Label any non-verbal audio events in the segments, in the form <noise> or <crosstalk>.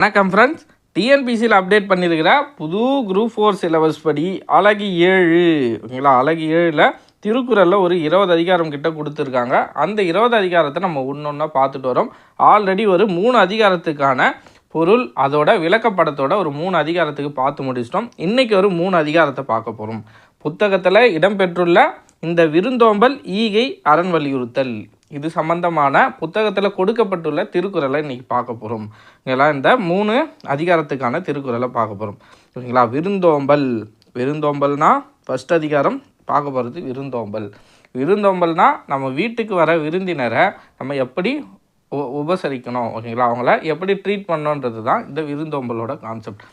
வணக்கம் ஃப்ரெண்ட்ஸ் டிஎன்பிசியில் அப்டேட் பண்ணியிருக்கிற புது குரூப் ஃபோர் சிலபஸ் படி அழகு ஏழு. ஓகேங்களா? அழகு ஏழில் திருக்குறளில் ஒரு இருபது அதிகாரம் கிட்ட கொடுத்துருக்காங்க. அந்த இருபது அதிகாரத்தை நம்ம ஒன்று பார்த்துட்டு வரோம். ஆல்ரெடி ஒரு மூணு அதிகாரத்துக்கான பொருள் அதோட விளக்கப்படத்தோட ஒரு மூணு அதிகாரத்துக்கு பார்த்து முடிச்சிட்டோம். இன்றைக்கி ஒரு மூணு அதிகாரத்தை பார்க்க போகிறோம் புத்தகத்தில் இடம்பெற்றுள்ள இந்த விருந்தோம்பல் ஈகை அரண் வலியுறுத்தல் இது சம்பந்தமான புத்தகத்தில் கொடுக்கப்பட்டுள்ள திருக்குறளை இன்றைக்கி பார்க்க போகிறோம் இதெல்லாம் இந்த மூணு அதிகாரத்துக்கான திருக்குறளை பார்க்க போகிறோம் ஓகேங்களா விருந்தோம்பல். விருந்தோம்பல்னா ஃபஸ்ட் அதிகாரம் பார்க்க போகிறது விருந்தோம்பல். விருந்தோம்பல்னா நம்ம வீட்டுக்கு வர விருந்தினரை நம்ம எப்படி உ உபசரிக்கணும்? ஓகேங்களா? அவங்கள எப்படி ட்ரீட் பண்ணணுன்றது தான் இந்த விருந்தோம்பலோட கான்செப்ட்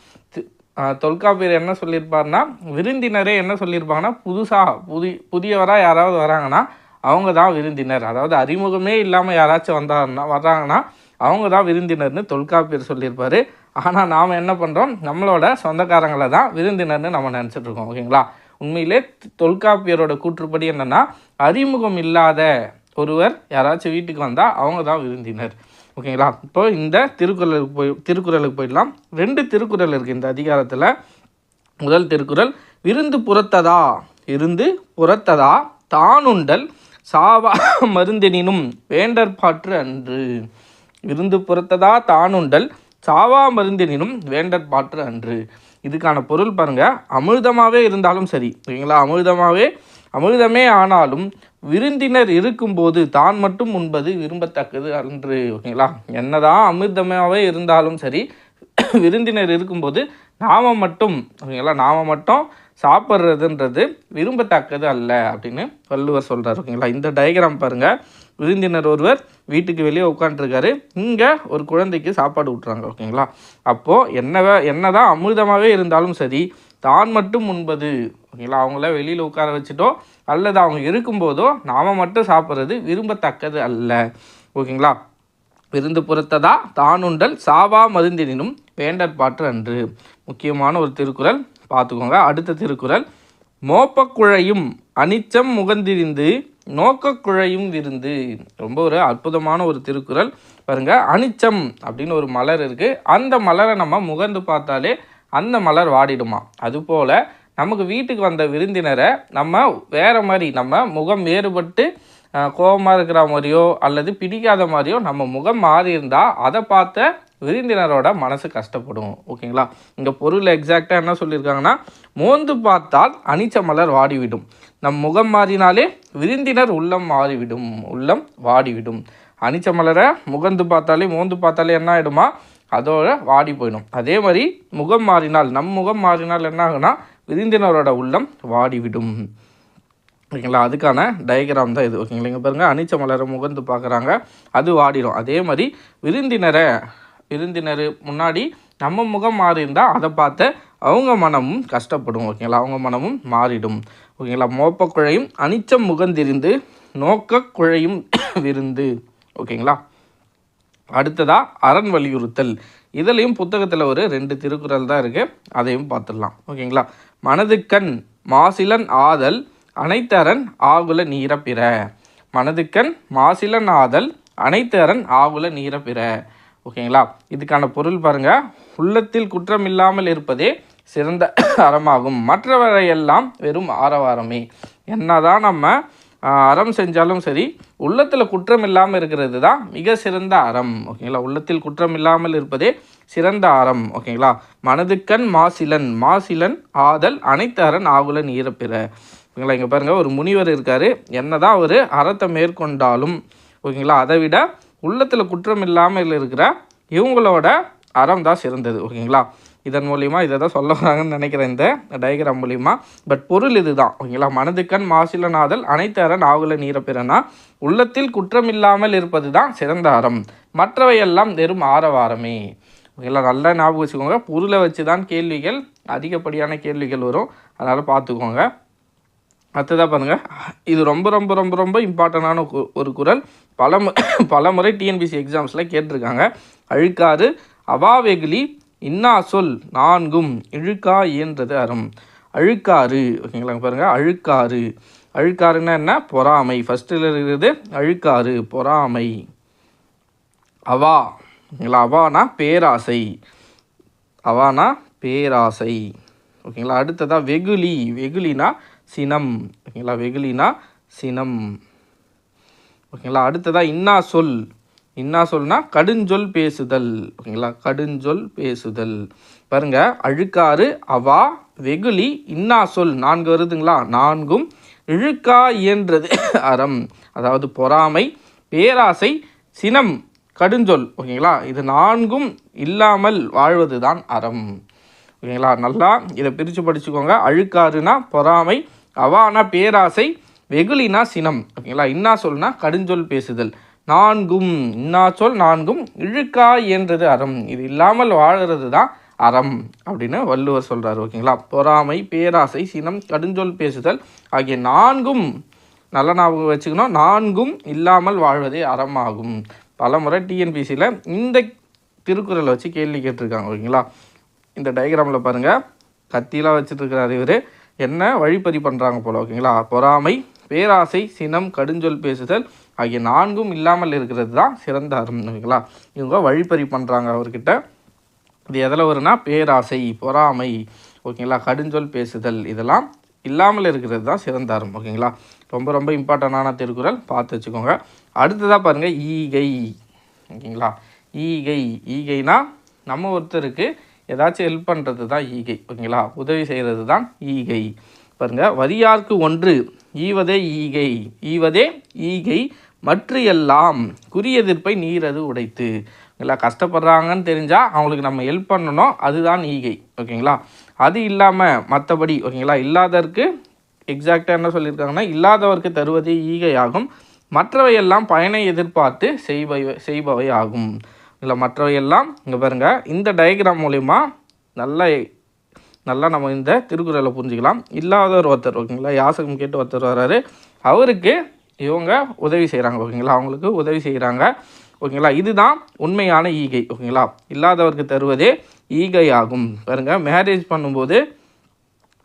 தொல்காப்பியர் என்ன சொல்லியிருப்பார்னா விருந்தினரே என்ன சொல்லியிருப்பாங்கன்னா புதுசாக புதி புதியவராக யாராவது வராங்கன்னா அவங்க தான் விருந்தினர். அதாவது அறிமுகமே இல்லாமல் யாராச்சும் வந்தாருன்னா வர்றாங்கன்னா அவங்க தான் விருந்தினர்னு தொல்காப்பியர் சொல்லியிருப்பார். ஆனால் நாம் என்ன பண்ணுறோம் நம்மளோட சொந்தக்காரங்களை தான் விருந்தினர்னு நம்ம நினச்சிட்ருக்கோம் ஓகேங்களா? உண்மையிலே தொல்காப்பியரோட கூற்றுப்படி என்னென்னா அறிமுகம் இல்லாத ஒருவர் யாராச்சும் வீட்டுக்கு வந்தால் அவங்க தான் விருந்தினர். ஓகேங்களா? இப்போ இந்த திருக்குறளுக்கு போய் திருக்குறளுக்கு போயிடலாம். ரெண்டு திருக்குறள் இருக்குது இந்த அதிகாரத்தில். முதல் திருக்குறள் விருந்து புறத்ததா? விருந்து புறத்ததா? தானுண்டல் சாவா <laughs> மருந்தெனினும் வேண்டற்பாற்று அன்று. விருந்து புறத்ததா தானுண்டல் சாவா மருந்தெனினும் வேண்டற்பாற்று அன்று. இதுக்கான பொருள் பாருங்கள் அமிர்தமாகவே இருந்தாலும் சரி ஓகேங்களா அமிர்தமாகவே அமிர்தமே ஆனாலும் விருந்தினர் இருக்கும்போது தான் மட்டும் உண்பது விரும்பத்தக்கது அன்று ஓகேங்களா என்னதான் அமிர்தமாகவே இருந்தாலும் சரி <coughs> விருந்தினர் இருக்கும்போது நாம மட்டும் ஓகேங்களா நாம மட்டும் சாப்பிட்றதுன்றது விரும்பத்தக்கது அல்ல அப்படின்னு வள்ளுவர் சொல்கிறார் ஓகேங்களா இந்த டயக்ராம் பாருங்கள் விருந்தினர் ஒருவர் வீட்டுக்கு வெளியே உட்காந்துருக்காரு இங்கே ஒரு குழந்தைக்கு சாப்பாடு விட்றாங்க ஓகேங்களா அப்போது என்னவே என்ன தான் அமிர்தமாகவே இருந்தாலும் சரி தான் மட்டும் உண்பது ஓகேங்களா அவங்கள வெளியில் உட்கார வச்சுட்டோ அல்லது அவங்க இருக்கும்போதோ நாம் மட்டும் சாப்பிட்றது விரும்பத்தக்கது அல்ல ஓகேங்களா விருந்து புறத்ததா தானுண்டல் சாவா மருந்தினும் வேண்டற்பாற்று அன்று. முக்கியமான ஒரு திருக்குறள் பார்த்துக்கோங்க. அடுத்த திருக்குறள். மோப்பக்குழையும் அனிச்சம் முகந்திரிந்து நோக்கக்குழையும் விருந்து. ரொம்ப ஒரு அற்புதமான ஒரு திருக்குறள். பாருங்க. அனிச்சம் அப்படின்னு ஒரு மலர் இருக்குது அந்த மலரை நம்ம முகந்து பார்த்தாலே அந்த மலர் வாடிடுமா? அதுபோல் நமக்கு வீட்டுக்கு வந்த விருந்தினரை நம்ம வேறு மாதிரி நம்ம முகம் வேறுபட்டு கோபமாக இருக்கிற மாதிரியோ அல்லது பிடிக்காத மாதிரியோ நம்ம முகம் மாறி இருந்தால் அதை பார்த்த விருந்தினரோட மனசு கஷ்டப்படும். ஓகேங்களா? இந்த பொருள் எக்ஸாக்டாக என்ன சொல்லியிருக்காங்கன்னா மோந்து பார்த்தால் அனிச்ச மலர் வாடிவிடும். நம் முகம் மாறினாலே விருந்தினர் உள்ளம் மாறிவிடும். உள்ளம் வாடிவிடும். அனிச்ச மலரை முகந்து பார்த்தாலே மோந்து பார்த்தாலே என்ன ஆகிடுமா அதோட வாடி போயிடும். அதே மாதிரி முகம் மாறினால் நம் முகம் மாறினால் என்ன ஆகுனா விருந்தினரோட உள்ளம் வாடிவிடும். ஓகேங்களா? அதுக்கான டயக்ராம் தான் இது. ஓகேங்களா? இங்கே பாருங்கள் அனிச்ச மலரை முகந்து பார்க்குறாங்க. அது வாடிடும். அதே மாதிரி விருந்தினரை விருந்தினர் முன்னாடி நம்ம முகம் மாறி இருந்தால் அதை பார்த்து அவங்க மனமும் கஷ்டப்படும். ஓகேங்களா? அவங்க மனமும் மாறிடும். ஓகேங்களா? மோப்பக்குழையும் அனிச்சம் முகந்திருந்து நோக்க குழையும் <coughs> விருந்து. ஓகேங்களா? அடுத்ததாக அரண் வலியுறுத்தல். இதுலேயும் புத்தகத்தில் ஒரு ரெண்டு திருக்குறள் தான் இருக்குது அதையும் பார்த்துடலாம். ஓகேங்களா? மனதுக்கண் மாசிலன் ஆதல் அனைத்தரன் ஆகுல நீரப்பிற. மனதுக்கண் மாசிலன் ஆதல் அனைத்தரன் ஆகுல நீரப்பிற. ஓகேங்களா? இதுக்கான பொருள் பாருங்க. உள்ளத்தில் குற்றம் இல்லாமல் இருப்பதே சிறந்த <coughs> அறமாகும். மற்றவரையெல்லாம் வெறும் ஆரவாரமே. என்னதான் நம்ம அறம் செஞ்சாலும் சரி உள்ளத்தில் குற்றம் இல்லாமல் இருக்கிறது தான் மிக சிறந்த அறம். ஓகேங்களா? உள்ளத்தில் குற்றம் இல்லாமல் இருப்பதே சிறந்த அறம். ஓகேங்களா? மனதுக்கண் மாசிலன் மாசிலன் ஆதல் அனைத்து அரண் ஆகுலன் ஈரப்பிற ஓகேங்களா? இங்கே பாருங்கள் ஒரு முனிவர் இருக்கார். என்ன தான் அவர் அறத்தை மேற்கொண்டாலும் ஓகேங்களா? அதை விட உள்ளத்தில் குற்றம் இல்லாமல் இருக்கிற இவங்களோட அறம் தான் சிறந்தது ஓகேங்களா? இதன் மூலிமா இதை தான் சொல்ல வராங்கன்னு நினைக்கிறேன் இந்த டயக்ராம் மூலிமா பட் பொருள் இதுதான் ஓகேங்களா? மனதுக்கண் மாசிலநாதல் அனைத்து அரண் ஆகுல நீரப்பிறனா? உள்ளத்தில் குற்றம் இல்லாமல் இருப்பது தான் சிறந்த அறம். மற்றவையெல்லாம் வெறும் ஆரவாரமே. ஓகேங்களா? நல்லா ஞாபகம் வச்சுக்கோங்க. பொருளை வச்சு தான் கேள்விகள் அதிகப்படியான கேள்விகள் வரும். அதனால் பார்த்துக்கோங்க. அடுத்ததாக பாருங்கள் இது ரொம்ப ரொம்ப ரொம்ப ரொம்ப இம்பார்ட்டண்டான ஒரு குரல். பல <coughs> பல முறை டிஎன்பிசி எக்ஸாம்ஸில் கேட்டிருக்காங்க. அழுக்காறு அவாவெகுலி இன்னா சொல் நான்கும் இழுக்கா இயன்றது அறம். அழுக்காறு ஓகேங்களா பாருங்கள் அழுக்காறு. அழுக்காறுன்னா என்ன? பொறாமை. ஃபஸ்ட்டில் இருக்கிறது அழுக்காறு பொறாமை. அவா ஓகேங்களா? அவானா பேராசை. அவானா பேராசை. ஓகேங்களா? அடுத்ததாக வெகுளி வெகுலினா சினம் ஓகேங்களா? வெகுலினா சினம். ஓகேங்களா? அடுத்ததாக இன்னா சொல். இன்னா சொல்னா கடுஞ்சொல் பேசுதல். ஓகேங்களா? கடுஞ்சொல் பேசுதல். பாருங்க அழுக்காறு அவா வெகுளி இன்னா சொல். நான்கு வருதுங்களா? நான்கும். இழுக்கா இயன்றது <coughs> அறம். அதாவது பொறாமை பேராசை சினம் கடுஞ்சொல். ஓகேங்களா? இது நான்கும் இல்லாமல் வாழ்வது தான் அறம். ஓகேங்களா? நல்லா இதை பிரித்து படிச்சுக்கோங்க. அழுக்காறுனா பொறாமை அவானா பேராசை வெகுளினா சினம். ஓகேங்களா? இன்னா சொல்னா கடுஞ்சொல் பேசுதல். நான்கும் இன்னா சொல் நான்கும் இழுக்கா என்றது அறம். இது இல்லாமல் வாழ்கிறது தான் அறம் அப்படின்னு வள்ளுவர் சொல்கிறார் ஓகேங்களா? பொறாமை பேராசை சினம் கடுஞ்சொல் பேசுதல் ஆகிய நான்கும் நல்ல ஞாபகம் வச்சுக்கணும். நான்கும் இல்லாமல் வாழ்வதே அறமாகும். பலமுறை டிஎன்பிசியில் இந்த திருக்குறளை வச்சு கேள்வி கேட்டிருக்காங்க ஓகேங்களா? இந்த டயக்ராமில் பாருங்கள் கத்திலாம் வச்சுட்டு இருக்கிறார் இவர். என்ன வழிப்பறி பண்ணுறாங்க போல் ஓகேங்களா? பொறாமை பேராசை சினம் கடுஞ்சொல் பேசுதல் ஆகிய நான்கும் இல்லாமல் இருக்கிறது தான் சிறந்த அறம் ஓகேங்களா? இவங்க வழிப்பறி பண்ணுறாங்க அவர்கிட்ட. இது எதில் வரும்னா பேராசை பொறாமை ஓகேங்களா? கடுஞ்சொல் பேசுதல் இதெல்லாம் இல்லாமல் இருக்கிறது தான் சிறந்த அறம் ஓகேங்களா? ரொம்ப ரொம்ப இம்பார்ட்டண்டான திருக்குறள். பார்த்து வச்சுக்கோங்க. அடுத்ததாக பாருங்கள் ஈகை ஓகேங்களா? ஈகை ஈகைனா நம்ம ஒருத்தருக்கு ஏதாச்சும் ஹெல்ப் பண்ணுறது தான் ஈகை ஓகேங்களா உதவி செய்கிறது தான் ஈகை. பாருங்க வரியார்க்கு ஒன்று ஈவதே ஈகை ஈவதே ஈகை மற்ற எல்லாம் குறியெதிர்ப்பை நீரது உடைத்து. இல்லை கஷ்டப்படுறாங்கன்னு தெரிஞ்சால் அவங்களுக்கு நம்ம ஹெல்ப் பண்ணணும் அதுதான் ஈகை ஓகேங்களா? அது இல்லாமல் மற்றபடி ஓகேங்களா? இல்லாதவருக்கு எக்ஸாக்டாக என்ன சொல்லியிருக்காங்கன்னா இல்லாதவருக்கு தருவதே ஈகை ஆகும் மற்றவையெல்லாம் பயனை எதிர்பார்த்து செய்பவை செய்பவை ஆகும் இல்லை மற்றவையெல்லாம் இங்கே பாருங்கள் இந்த டயக்ராம் மூலிமா நல்லா நல்லா நம்ம இந்த திருக்குறளை புரிஞ்சுக்கலாம். இல்லாதவர் ஒருத்தர் ஓகேங்களா? யாசகம் கேட்டு ஒருத்தர் வர்றாரு. அவருக்கு இவங்க உதவி செய்கிறாங்க ஓகேங்களா? அவங்களுக்கு உதவி செய்கிறாங்க ஓகேங்களா? இதுதான் உண்மையான ஈகை ஓகேங்களா? இல்லாதவருக்கு தருவதே ஈகை ஆகும் பாருங்க மேரேஜ் பண்ணும்போது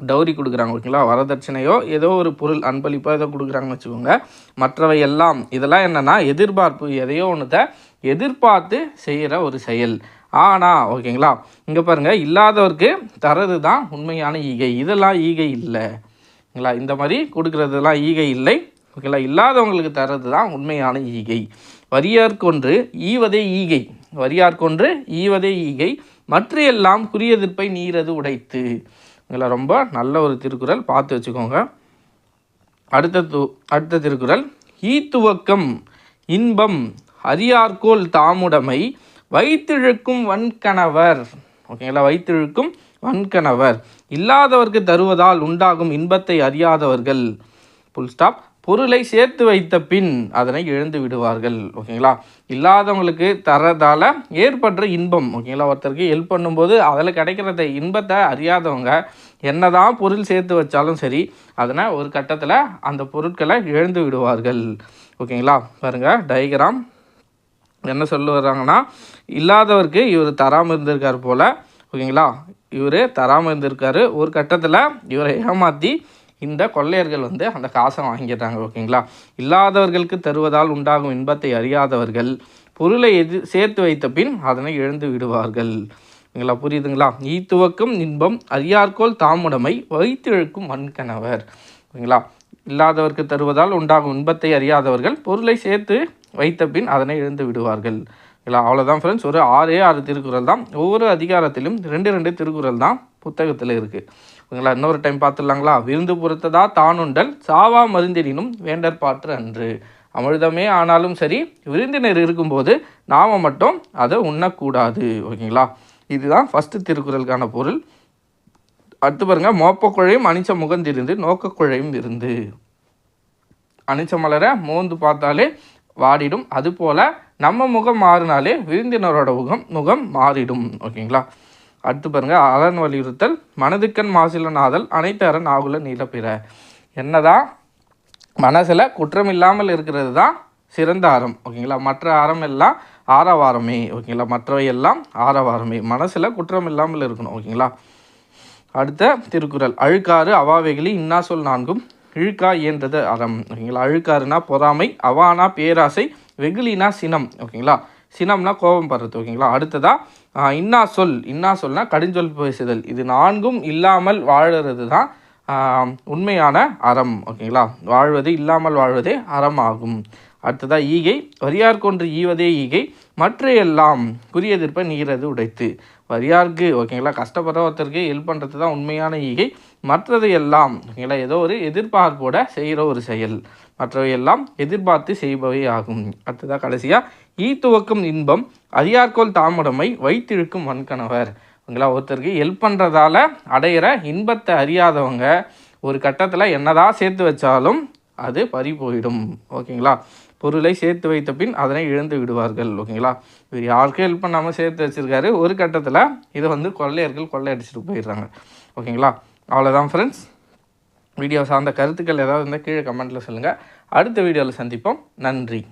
டௌரி கொடுக்குறாங்க ஓகேங்களா? வரதட்சணையோ ஏதோ ஒரு பொருள் அன்பளிப்போ ஏதோ கொடுக்குறாங்கன்னு வச்சுக்கோங்க. மற்றவை எல்லாம் இதெல்லாம் என்னென்னா எதிர்பார்ப்பு எதையோ ஒன்றுத்த எதிர்பார்த்து செய்கிற ஒரு செயல். ஆனால் ஓகேங்களா? இங்கே பாருங்கள் இல்லாதவருக்கு தரது தான் உண்மையான ஈகை. இதெல்லாம் ஈகை இல்லைங்களா இந்த மாதிரி கொடுக்குறதுலாம் ஈகை இல்லை. ஓகேங்களா? இல்லாதவங்களுக்கு தரது தான் உண்மையான ஈகை. வரியார்கொன்று ஈவதே ஈகை. வரியார்கொன்று ஈவதே ஈகை. மற்ற எல்லாம் குறியெதிர்ப்பை நீரது உடைத்து. ஓகேங்களா? ரொம்ப நல்ல ஒரு திருக்குறள். பார்த்து வச்சுக்கோங்க. அடுத்த து அடுத்த திருக்குறள். ஈ துவக்கம் இன்பம் அரியார்கோல் தாமுடைமை வைத்திழுக்கும் வன்கணவர். ஓகேங்களா? வைத்திழுக்கும் வன்கணவர். இல்லாதவர்க்கு தருவதால் உண்டாகும் இன்பத்தை அறியாதவர்கள். புல் ஸ்டாப் பொருளை சேர்த்து வைத்த பின் அதனை இழந்து விடுவார்கள். ஓகேங்களா? இல்லாதவங்களுக்கு தரதால் ஏற்படுற இன்பம். ஓகேங்களா? ஒருத்தருக்கு ஹெல்ப் பண்ணும்போது அதில் கிடைக்கிறத இன்பத்தை அறியாதவங்க என்னதான் பொருள் சேர்த்து வச்சாலும் சரி அதனை ஒரு கட்டத்தில் அந்த பொருட்களை இழந்து விடுவார்கள். ஓகேங்களா? பாருங்கள் டயக்ராம் என்ன சொல்ல வர்றாங்கன்னா இல்லாதவருக்கு இவர் தராமல் இருந்திருக்கார் போல் ஓகேங்களா? இவர் தராமல் இருந்திருக்காரு. ஒரு கட்டத்தில் இவரை ஏமாற்றி இந்த கொள்ளையர்கள் வந்து அந்த காசை வாங்கிடுறாங்க ஓகேங்களா? இல்லாதவர்களுக்கு தருவதால் உண்டாகும் இன்பத்தை அறியாதவர்கள் பொருளை எது சேர்த்து வைத்த பின் அதனை இழந்து விடுவார்கள். ஓகேங்களா? புரியுதுங்களா? ஈத்துவக்கும் இன்பம் அறியார்கோல் தாமுடைமை வைத்திழுக்கும் மண்கணவர் ஓகேங்களா? இல்லாதவர்க்கு தருவதால் உண்டாகும் இன்பத்தை அறியாதவர்கள் பொருளை சேர்த்து வைத்த பின் அதனை இழந்து விடுவார்கள். இல்லை அவ்வளோதான் ஃப்ரெண்ட்ஸ் ஒரு ஆறே ஆறு திருக்குறள் தான். ஒவ்வொரு அதிகாரத்திலும் ரெண்டு ரெண்டு திருக்குறள் தான் புத்தகத்தில் இருக்குது ஓகேங்களா இன்னொரு டைம் பார்த்துடலாங்களா? விருந்து புறத்ததா தானுண்டல் சாவா மருந்தினும் வேண்டற்பாற்று அன்று. அமிர்தமே ஆனாலும் சரி விருந்தினர் இருக்கும்போது நாம் மட்டும் அதை உண்ணக்கூடாது. ஓகேங்களா? இதுதான் ஃபஸ்ட்டு திருக்குறளுக்கான பொருள். அடுத்து பாருங்க மோப்பக்குழையும் அனிச்ச முகந்திருந்து நோக்கக்குழையும் இருந்து. அனிச்ச மலரை மோந்து பார்த்தாலே வாடிடும். அதுபோல் நம்ம முகம் மாறினாலே விருந்தினரோட முகம் முகம் மாறிடும். ஓகேங்களா? அடுத்து பாருங்கள் அலன் வலியுறுத்தல் மனதுக்கண் மாசில நாதல் அனைத்து அரண் ஆகுல நீலப்பிற என்னதான்? மனசில் குற்றம் இல்லாமல் இருக்கிறது தான் சிறந்த அறம். ஓகேங்களா? மற்ற அறம் எல்லாம் ஆரவாரமே. ஓகேங்களா? மற்றவை எல்லாம் ஆரவாரமே. மனசில் குற்றம் இல்லாமல் இருக்கணும். ஓகேங்களா? அடுத்த திருக்குறள். அழுக்காறு அவாவைகளி இன்னா சொல் நான்கும். இழுக்கா இயன்றது அறம். ஓகேங்களா? அழுக்காறுனா பொறாமை அவானா பேராசை வெகுலினா சினம். ஓகேங்களா? சினம்னா கோபம் படுறது. ஓகேங்களா? அடுத்ததா இன்னா சொல் இன்னா சொல்னா கடுஞ்சொல் பேசுதல். இது நான்கும் இல்லாமல் வாழறது தான் உண்மையான அறம். ஓகேங்களா? வாழ்வது இல்லாமல் வாழ்வதே அறம் ஆகும் அடுத்ததாக ஈகை. வரியார் கொன்று ஈவதே ஈகை. மற்ற எல்லாம் குறியெதிர்ப்ப நீரது உடைத்து. வரியார்க்கு ஓகேங்களா கஷ்டப்படுற ஒருத்தருக்கு ஹெல்ப் பண்ணுறது தான் உண்மையான ஈகை. மற்றது எல்லாம் ஓகேங்களா ஏதோ ஒரு எதிர்பார்ப்போட செய்கிற ஒரு செயல். மற்றவை எல்லாம் எதிர்பார்த்து செய்பவை ஆகும். அடுத்ததாக கடைசியாக ஈ துவக்கும் இன்பம் அரியார்கோல் தாமுடமை வைத்திருக்கும் வன்கணவர். ஓகேங்களா ஒருத்தருக்கு ஹெல்ப் பண்ணுறதால அடையிற இன்பத்தை அறியாதவங்க ஒரு கட்டத்தில் என்னதான் சேர்த்து வச்சாலும் அது பறி போயிடும் ஓகேங்களா பொருளை சேர்த்து வைத்த பின் அதனை இழந்து விடுவார்கள் ஓகேங்களா இவர் யாருக்கும் ஹெல்ப் பண்ணாமல் சேர்த்து வச்சிருக்காரு? ஒரு கட்டத்தில் இதை வந்து கொள்ளையர்கள் கொள்ளையடிச்சிட்டு போயிடுறாங்க ஓகேங்களா அவ்வளோதான் ஃப்ரெண்ட்ஸ் வீடியோ சார்ந்த கருத்துக்கள் ஏதாவது இருந்தால் கீழே கமெண்ட்டில் சொல்லுங்கள் அடுத்த வீடியோவில் சந்திப்போம். நன்றி.